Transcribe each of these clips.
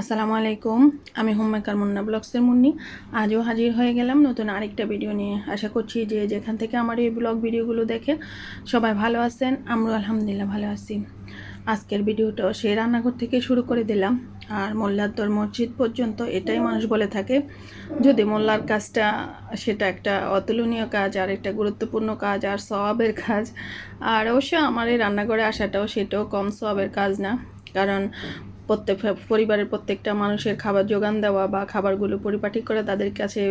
আসসালামু আলাইকুম, আমি হোমমেকার মুন্না ব্লগসের মুন্নি। আজও হাজির হয়ে গেলাম নতুন আরেকটা ভিডিও নিয়ে। আশা করছি যে যেখান থেকে আমার এই ব্লগ ভিডিওগুলো দেখে সবাই ভালো আছেন আমরা আলহামদুলিল্লাহ ভালো আছি। আজকের ভিডিওটাও সেই রান্নাঘর থেকে শুরু করে দিলাম। আর মোল্লার মসজিদ পর্যন্ত এটাই মানুষ বলে থাকে। যদি মোল্লার কাজটা সেটা একটা অতুলনীয় কাজ, আর একটা গুরুত্বপূর্ণ কাজ, আর সওয়াবের কাজ। আর অবশ্য আমার এই রান্নাঘরে আসাটাও সেটাও কম সওয়াবের কাজ না। কারণ প্রত্যেক পরিবারের প্রত্যেকটা মানুষের খাবার যোগান দেওয়া বা খাবারগুলো পরিপাটি করে তাদের কাছে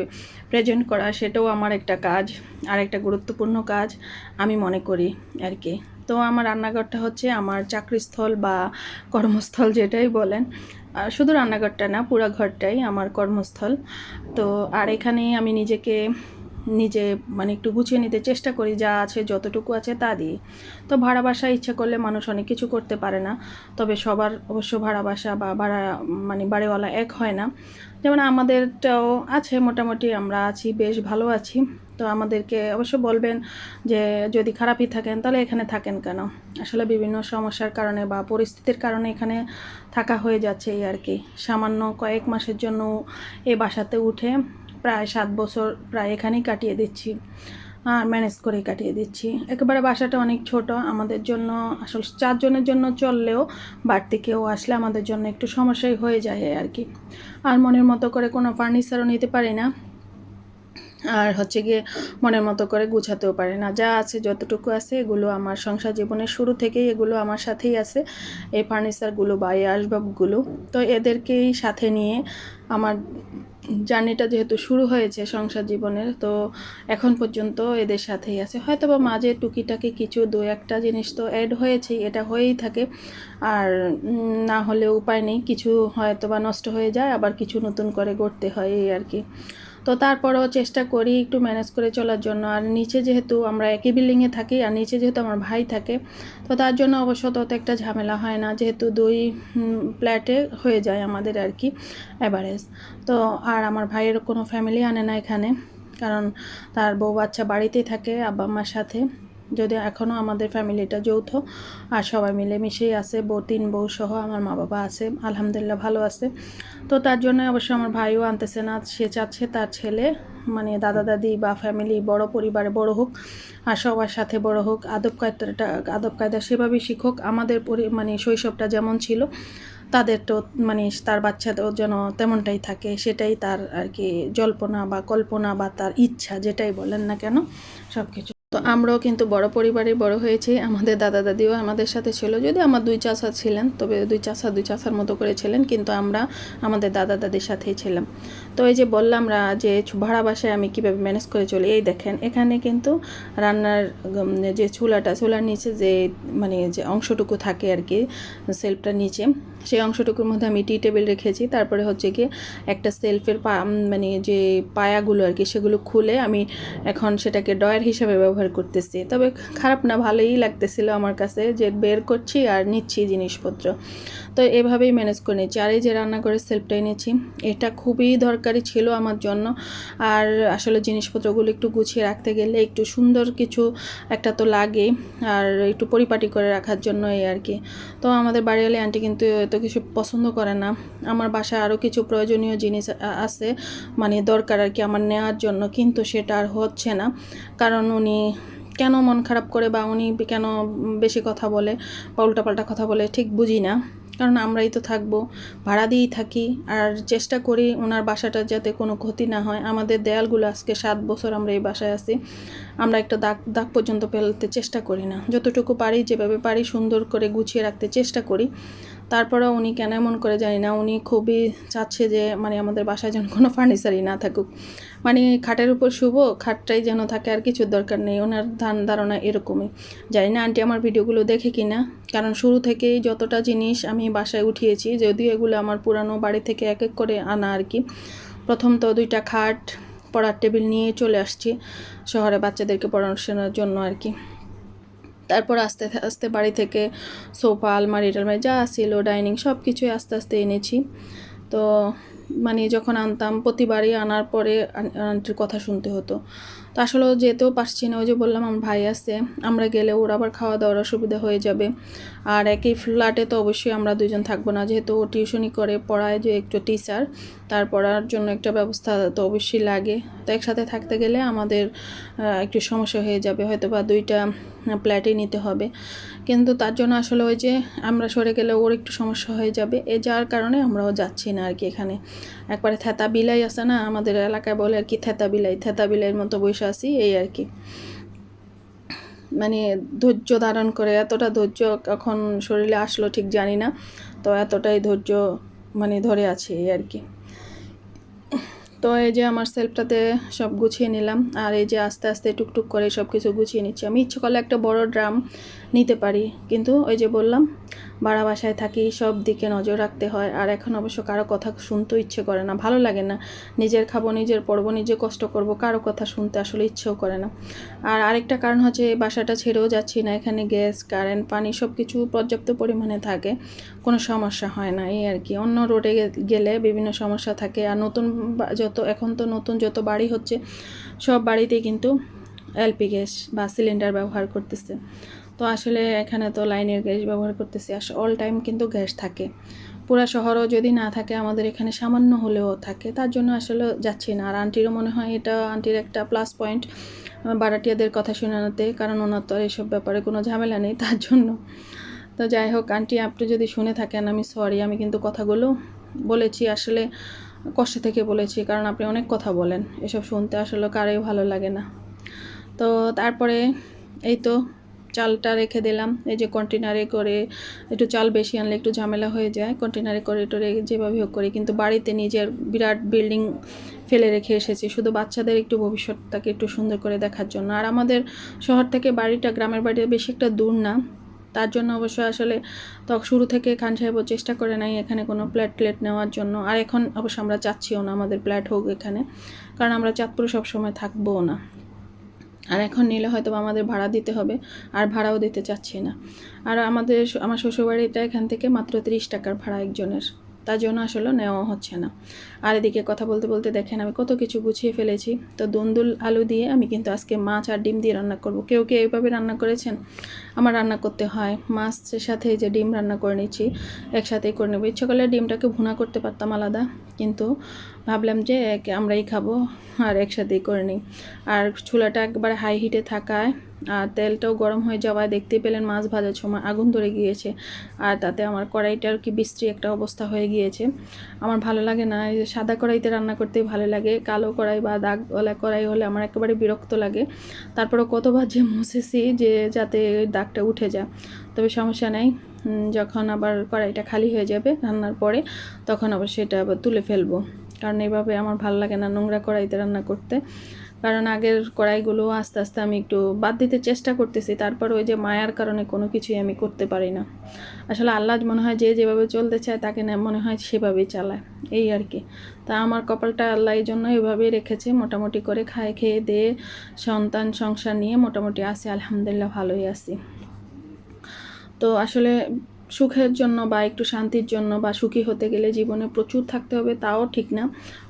প্রেজেন্ট করা, সেটাও আমার একটা কাজ আর একটা গুরুত্বপূর্ণ কাজ আমি মনে করি আর কি। তো আমার রান্নাঘরটা হচ্ছে আমার চাকরিস্থল বা কর্মস্থল যেটাই বলেন শুধু রান্নাঘরটা না, পুরো ঘরটাই আমার কর্মস্থল। তো আর এখানে আমি নিজেকে নিজে মানে একটু গুছিয়ে নিতে চেষ্টা করি, যা আছে যতটুকু আছে তা দিয়ে তো ভাড়া বাসা ইচ্ছা করলে মানুষ অনেক কিছু করতে পারে না। তবে সবার অবশ্য ভাড়া বাসা বা ভাড়া মানে বাড়িওয়ালা এক হয় না। যেমন আমাদেরটাও আছে, মোটামুটি আমরা আছি, বেশ ভালো আছি। তো আমাদেরকে অবশ্য বলবেন যে, যদি খারাপই থাকেন, তাহলে এখানে থাকেন কেন? আসলে বিভিন্ন সমস্যার কারণে বা পরিস্থিতির কারণে এখানে থাকা হয়ে যাচ্ছে এই আর কি। সামান্য কয়েক মাসের জন্য এ বাসাতে উঠে প্রায় সাত বছর প্রায় এখানেই কাটিয়ে দিচ্ছি, আর ম্যানেজ করে কাটিয়ে দিচ্ছি। একেবারে বাসাটা অনেক ছোট, আমাদের জন্য আসলে চারজনের জন্য চললেও বাড়তি কেউ আসলে আমাদের জন্য একটু সমস্যাই হয়ে যায় আর কি। আর মনের মতো করে কোনো ফার্নিচারও নিতে পারি না। আর হচ্ছে গিয়ে মনের মতো করে গুছাতেও পারে না। যা আছে, যতটুকু আছে, এগুলো আমার সংসার জীবনের শুরু থেকেই এগুলো আমার সাথেই আছে। এই ফার্নিচারগুলো বা এই আসবাবগুলো। তো এদেরকেই সাথে নিয়ে আমার জার্নিটা যেহেতু শুরু হয়েছে সংসার জীবনের, তো এখন পর্যন্ত এদের সাথেই আছে। হয়তো বা মাঝে টুকিটাকি কিছু দু একটা জিনিস তো অ্যাড হয়েছেই, এটা হয়েই থাকে। আর না হলে উপায় নেই, কিছু হয়তো বা নষ্ট হয়ে যায়, আবার কিছু নতুন করে গড়তে হয় এই আর কি। তো তারপরেও চেষ্টা করি একটু ম্যানেজ করে চলার জন্য। আর নিচে যেহেতু আমরা একই বিল্ডিংয়ে থাকি, আর নিচে যেহেতু আমার ভাই থাকে, তো তার জন্য অবশ্য তত একটা ঝামেলা হয় না। যেহেতু দুই ফ্ল্যাটে হয়ে যায় আমাদের আর কি অ্যাভারেজ তো আর আমার ভাইয়ের কোনো ফ্যামিলি আনে না এখানে, কারণ তার বউ বাচ্চা বাড়িতেই থাকে আব্বা আম্মার সাথে। যদি এখনও আমাদের ফ্যামিলিটা যৌথ আর সবাই মিলে মিশেই আছে, বউ, তিন বউ সহ আমার মা বাবা আছে, আলহামদুলিল্লাহ ভালো আছে। তো তার জন্য অবশ্য আমার ভাইও আনতেছে না, সে চাচ্ছে তার ছেলে মানে দাদা, দাদি বা ফ্যামিলি, বড় পরিবারে বড় হোক আর সবার সাথে বড় হোক, আদব কায়দাটা, আদব কায়দা সেভাবেই শিখুক। আমাদের পরি মানে শৈশবটা যেমন ছিল তাদের তো মানে তার বাচ্চাদের যেন তেমনটাই থাকে, সেটাই তার আর কি জল্পনা বা কল্পনা বা তার ইচ্ছা, যেটাই বলেন না কেন সব কিছু তো আমরাও কিন্তু বড় পরিবারে বড় হয়েছি। আমাদের দাদা দাদিও আমাদের সাথে ছিল। যদি আমার দুই চাষা ছিলেন, তবে দুই চাষা দুই চাষার মতো করে ছিলেন, কিন্তু আমরা আমাদের দাদা দাদির সাথেই ছিলাম। তো এই যে বললাম যে ভাড়া বাসায় আমি কীভাবে ম্যানেজ করে চলি, এই দেখেন, এখানে কিন্তু রান্নার যে চুলাটা, চুলার নিচে যে মানে যে অংশটুকু থাকে আর কি সেলফটার নিচে সেই অংশটুকুর মধ্যে আমি টি টেবিল রেখেছি। তারপরে হচ্ছে কি একটা সেলফের পা মানে যে পায়াগুলো আর কি, সেগুলো খুলে আমি এখন সেটাকে ডয়ার হিসাবে ব্যবহার করতেছি। তবে খারাপ না, ভালোই লাগতেছিল আমার কাছে যে বের করছি আর নিচ্ছি জিনিসপত্র। তো এভাবেই ম্যানেজ করে নিচ্ছি। আর এই যে রান্না রান্নাঘরের সেলফটাই এনেছি এটা খুবই দরকারি ছিল আমার জন্য। আর আসলে জিনিসপত্রগুলো একটু গুছিয়ে রাখতে গেলে একটু সুন্দর কিছু একটা তো লাগে আর একটু পরিপাটি করে রাখার জন্য এই আর কি। তো আমাদের বাড়িওয়ালি আন্টি কিন্তু এত কিছু পছন্দ করে না। আমার বাসায় আরও কিছু প্রয়োজনীয় জিনিস আছে মানে দরকার আর কি আমার নেওয়ার জন্য, কিন্তু সেটা আর হচ্ছে না। কারণ উনি কেন মন খারাপ করে বা উনি কেন বেশি কথা বলে বা উল্টাপাল্টা কথা বলে ঠিক বুঝি না। কারণ আমরাই তো থাকব, ভাড়া দিয়েই থাকি। আর চেষ্টা করি ওনার বাসাটা যাতে কোনো ক্ষতি না হয়। আমাদের দেয়ালগুলো আজকে সাত বছর আমরা এই বাসায় আছি। আমরা একটা দাগ দাগ পর্যন্ত ফেলতে চেষ্টা করি না। যতটুকু পারি, যেভাবে পারি সুন্দর করে গুছিয়ে রাখতে চেষ্টা করি। তারপরে উনি কেন এমন করে জানি না, উনি খুবই চাচ্ছে যে মানে আমাদের বাসায় যেন কোনো ফার্নিচারই না থাকুক। মানে খাটের উপর শুভ খাটটাই যেন থাকে আর কিছুর দরকার নেই, ওনার ধান ধারণা এরকমই। জানি না আন্টি আমার ভিডিওগুলো দেখে কি না, কারণ শুরু থেকেই যতটা জিনিস আমি বাসায় উঠিয়েছি, যদিও এগুলো আমার পুরানো বাড়ি থেকে এক এক করে আনা আর কি, প্রথম তো দুইটা খাট, পড়ার টেবিল নিয়ে চলে আসছি, শহরে বাচ্চাদেরকে পড়াশোনার জন্য আর কি। তারপর আস্তে আস্তে বাড়ি থেকে সোফা, আলমারি, টালমারি যা ছিল, ডাইনিং সব কিছুই আস্তে আস্তে এনেছি। তো মানে যখন আনতাম, প্রতিবারই আনার পরে আন্টির কথা শুনতে হতো। তো আসলে যেতেও পারছি না, ওই যে বললাম আমার ভাই আছে, আমরা গেলে ওর আবার খাওয়া দাওয়ার অসুবিধা হয়ে যাবে। আর একই ফ্ল্যাটে তো অবশ্যই আমরা দুজন থাকব না, যেহেতু ও টিউশনি করে, পড়ায় যে একটু টিচার তার পড়ার জন্য একটা ব্যবস্থা তো অবশ্যই লাগে। তো একসাথে থাকতে গেলে আমাদের একটু সমস্যা হয়ে যাবে হয়তো বা দুইটা প্ল্যাটই নিতে হবে। কিন্তু তার জন্য আসলে ওই যে আমরা সরে গেলে ওর একটু সমস্যা হয়ে যাবে, এ যার কারণে আমরাও যাচ্ছি না আর কি এখানে। একবারে থেতা বিলাই আছে না, আমাদের এলাকায় বলে আর কি থেতা বিলাই থেতা বিলাইয়ের মতো বসে আছি এই আর কি। মানে ধৈর্য ধারণ করে, এতটা ধৈর্য এখন শরীরে আসলো ঠিক জানি না, তো এতটাই ধৈর্য মানে ধরে আছে, এই আর কি। তো এই যে আমার সেলফটাতে সব গুছিয়ে নিলাম, আর এই যে আস্তে আস্তে টুকটুক করে সব কিছু গুছিয়ে নিচ্ছি। আমি ইচ্ছে করলে একটা বড় ড্রাম নিতে পারি। কিন্তু ওই যে বললাম, বাড়া বাসায় থাকি, সব দিকে নজর রাখতে হয়। আর এখন অবশ্য কারও কথা শুনতেও ইচ্ছে করে না, ভালো লাগে না। নিজের খাব, নিজের পড়ব, নিজে কষ্ট করব, কারও কথা শুনতে আসলে ইচ্ছেও করে না। আর আরেকটা কারণ হচ্ছে, এই বাসাটা ছেড়েও যাচ্ছি না। এখানে গ্যাস, কারেন্ট, পানি সব কিছু পর্যাপ্ত পরিমাণে থাকে। কোনো সমস্যা হয় না, এই আর কি। অন্য রোডে গেলে বিভিন্ন সমস্যা থাকে। আর নতুন যত, এখন তো নতুন যত বাড়ি হচ্ছে, সব বাড়িতেই কিন্তু এলপি গ্যাস বা সিলিন্ডার ব্যবহার করতেছে। তো আসলে এখানে তো লাইনের গ্যাস ব্যবহার করতেছি আর অল টাইম কিন্তু গ্যাস থাকে। পুরা শহরও যদি না থাকে, আমাদের এখানে সামান্য হলেও থাকে। তার জন্য আসলে যাচ্ছি না। আর আন্টিরও মনে হয় এটা আন্টির একটা প্লাস পয়েন্ট বারাটিয়াদের কথা শোনানোতে, কারণ ওনার তো এসব ব্যাপারে কোনো ঝামেলা নেই, তার জন্য। তো যাই হোক আন্টি আপনি যদি শুনে থাকেন, আমি সরি আমি কিন্তু কথাগুলো বলেছি, আসলে কষ্ট থেকে বলেছি, কারণ আপনি অনেক কথা বলেন। এসব শুনতে আসলে কারোই ভালো লাগে না। তো তারপরে এই তো চালটা রেখে দিলাম। এই যে কন্টেনারে করে একটু চাল বেশি আনলে একটু ঝামেলা হয়ে যায়। কন্টেনারে করে টোরে যেভাবে হোক করি। কিন্তু বাড়িতে নিজের বিরাট বিল্ডিং ফেলে রেখে এসেছি। শুধু বাচ্চাদের একটু ভবিষ্যৎটাকে একটু সুন্দর করে দেখার জন্য। আর আমাদের শহর থেকে বাড়িটা গ্রামের বাড়ি বেশি একটা দূর না। তার জন্য অবশ্য আসলে তো শুরু থেকে খান সাহেবও চেষ্টা করে নাই এখানে কোনো প্ল্যাট প্লেট নেওয়ার জন্য। আর এখন অবশ্য আমরা চাচ্ছিও না আমাদের প্ল্যাট হোক এখানে। কারণ আমরা চাঁদপুরে সবসময় থাকবোও না। আর এখন নিলে হয়তো আমাদের ভাড়া দিতে হবে, আর ভাড়াও দিতে চাচ্ছি না। আর আমাদের আমার শ্বশুরবাড়িটা এখান থেকে মাত্র তিরিশ টাকার ভাড়া একজনের, তার জন্য আসলে নেওয়া হচ্ছে না। আর এদিকে কথা বলতে বলতে দেখেন, আমি কত কিছু গুছিয়ে ফেলেছি। তো দন্দুল আলু দিয়ে আমি কিন্তু আজকে মাছ আর ডিম দিয়ে রান্না করব। কেউ কেউ এইভাবে রান্না করেছেন? আমার রান্না করতে হয়। মাছের সাথে যে ডিম রান্না করে নিচ্ছি, একসাথেই করে নেব। ইচ্ছা করলে ডিমটাকে ভুনা করতে পারতাম আলাদা, কিন্তু ভাবলাম যে আমরাই খাব, আর একসাথেই করে নিই। আর চুলাটা একবারে হাই হিটে থাকায়, আর তেলটাও গরম হয়ে যাওয়ায় দেখতেই পেলেন মাছ ভাজার সময় আগুন ধরে গিয়েছে, আর তাতে আমার কড়াইটার কি বিশ্রী একটা অবস্থা হয়ে গিয়েছে। আমার ভালো লাগে না, এই যে সাদা কড়াইতে রান্না করতেই ভালো লাগে, কালো কড়াই বা দাগওয়ালা কড়াই হলে আমার একেবারে বিরক্ত লাগে। তারপরে কতবার যে মুছেছি যে যাতে দাগটা উঠে যায়। তবে সমস্যা নাই যখন আবার কড়াইটা খালি হয়ে যাবে রান্নার পরে, তখন আবার সেটা আবার তুলে ফেলব। কারণ এইভাবে আমার ভালো লাগে না নোংরা কড়াইতে রান্না করতে। কারণ আগের কড়াইগুলো আস্তে আস্তে আমি একটু বাদ দিতে চেষ্টা করতেছি, তারপর ওই যে মায়ার কারণে কোনো কিছুই আমি করতে পারি না। আসলে আল্লাহ মনে হয় যে যেভাবে চলতে চায় তাকে না, মনে হয় সেভাবেই চালায়, এই আর কি। তা আমার কপালটা আল্লাহ এই জন্য এভাবেই রেখেছে, মোটামুটি করে খায়, খেয়ে দিয়ে সন্তান সংসার নিয়ে মোটামুটি আছি, আলহামদুলিল্লাহ ভালোই আছি। তো আসলে সুখের জন্য বা একটু শান্তির জন্য বা সুখী হতে গেলে জীবনে প্রচুর থাকতে হবে, তাও ঠিক না।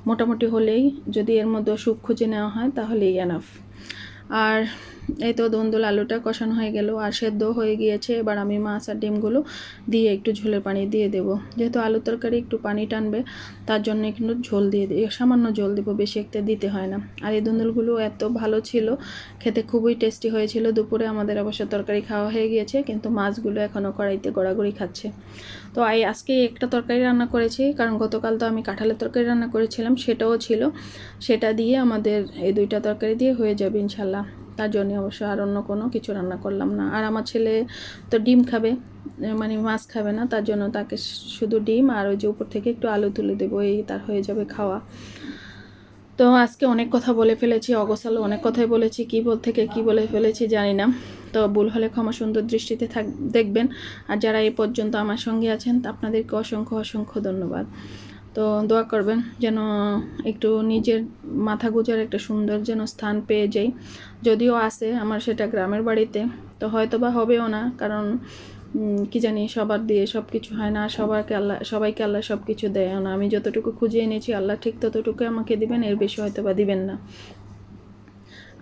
মোটামুটি হলেই যদি এর মধ্যে সুখ খুঁজে নেওয়া হয়, তাহলেই এনাফ আর এই তো দন্দুল আলুটা কষানো হয়ে গেল আর সেদ্ধ হয়ে গিয়েছে। এবার আমি মাছ আর ডিমগুলো দিয়ে একটু ঝোলের পানি দিয়ে দেব। যেহেতু আলু তরকারি একটু পানি টানবে, তার জন্য একটু ঝোল দিয়ে দিই সামান্য ঝোল দেবো, বেশি একটা দিতে হয় না। আর এই দন্দুলগুলো এত ভালো ছিল, খেতে খুবই টেস্টি হয়েছিল। দুপুরে আমাদের অবশ্য তরকারি খাওয়া হয়ে গিয়েছে, কিন্তু মাছগুলো এখনও কড়াইতে গড়াগড়ি খাচ্ছে। তো এই আজকে একটা তরকারি রান্না করেছি, কারণ গতকাল তো আমি কাঁঠালের তরকারি রান্না করেছিলাম, সেটাও ছিল। সেটা দিয়ে আমাদের এই দুইটা তরকারি দিয়ে হয়ে যাবে ইনশাল্লাহ। তার জন্য অবশ্য আর অন্য কোনো কিছু রান্না করলাম না। আর আমার ছেলে তো ডিম খাবে মানে মাছ খাবে না, তার জন্য তাকে শুধু ডিম আর ওই যে উপর থেকে একটু আলু তুলে দেবো, এই তার হয়ে যাবে খাওয়া। তো আজকে অনেক কথা বলে ফেলেছি, অগোছালো অনেক কথাই বলেছি, কী বল থেকে কী বলে ফেলেছি জানি না। তো ভুল হলে ক্ষমা সুন্দর দৃষ্টিতে থাক, দেখবেন। আর যারা এই পর্যন্ত আমার সঙ্গে আছেন, আপনাদেরকে অসংখ্য অসংখ্য ধন্যবাদ। তো দোয়া করবেন যেন একটু নিজের মাথা গুজার একটা সুন্দর যেন স্থান পেয়ে যাই। যদিও আছে আমার সেটা গ্রামের বাড়িতে, তো হয়তো বা হবেও না, কারণ কি জানি সবার দিয়ে সব কিছু হয় না সবাইকে আল্লাহ সবাইকে আল্লাহ সব কিছু দেয় না। আমি যতটুকু খুঁজে এনেছি, আল্লাহ ঠিক ততটুকু আমাকে দিবেন, এর বেশি হয়তো বা দিবেন না।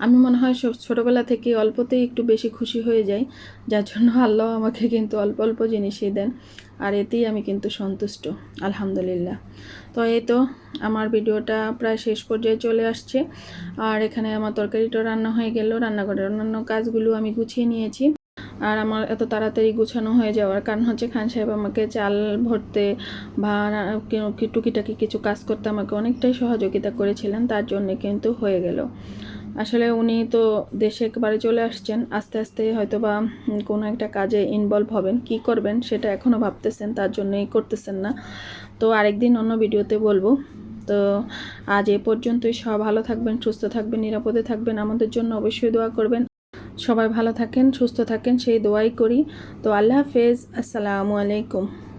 আমি মনে হয় ছোটবেলা থেকে অল্পতেই একটু বেশি খুশি হয়ে যাই। যার জন্য আল্লাহ আমাকে কিন্তু অল্প অল্প জিনিসই দেন। আর এতেই আমি কিন্তু সন্তুষ্ট, আলহামদুলিল্লাহ। তো এই তো আমার ভিডিওটা প্রায় শেষ পর্যায়ে চলে আসছে। আর এখানে আমার তরকারিটা রান্না হয়ে গেল, রান্নাঘরের অন্যান্য কাজগুলো আমি গুছিয়ে নিয়েছি। আর আমার এত তাড়াতাড়ি গুছানো হয়ে যাওয়ার কারণ হচ্ছে খান সাহেব আমাকে চাল ভরতে বা টুকিটাকি কিছু কাজ করতে আমাকে অনেকটাই সহযোগিতা করেছিলেন, তার জন্য কিন্তু হয়ে গেল। আসলে উনি তো দেশে একবারে চলে আসছেন, আস্তে আস্তে হয়তো বা কোনো একটা কাজে ইনভলভ হবেন। কি করবেন সেটা এখনও ভাবতেছেন, তার জন্যই করতেছেন না। তো আরেকদিন অন্য ভিডিওতে বলব। তো আজ এ পর্যন্তই, সব ভালো থাকবেন, সুস্থ থাকবেন, নিরাপদে থাকবেন। আমাদের জন্য অবশ্যই দোয়া করবেন। সবাই ভালো থাকেন, সুস্থ থাকেন, সেই দোয়াই করি। তো আল্লাহ হাফেজ, আসসালামু আলাইকুম।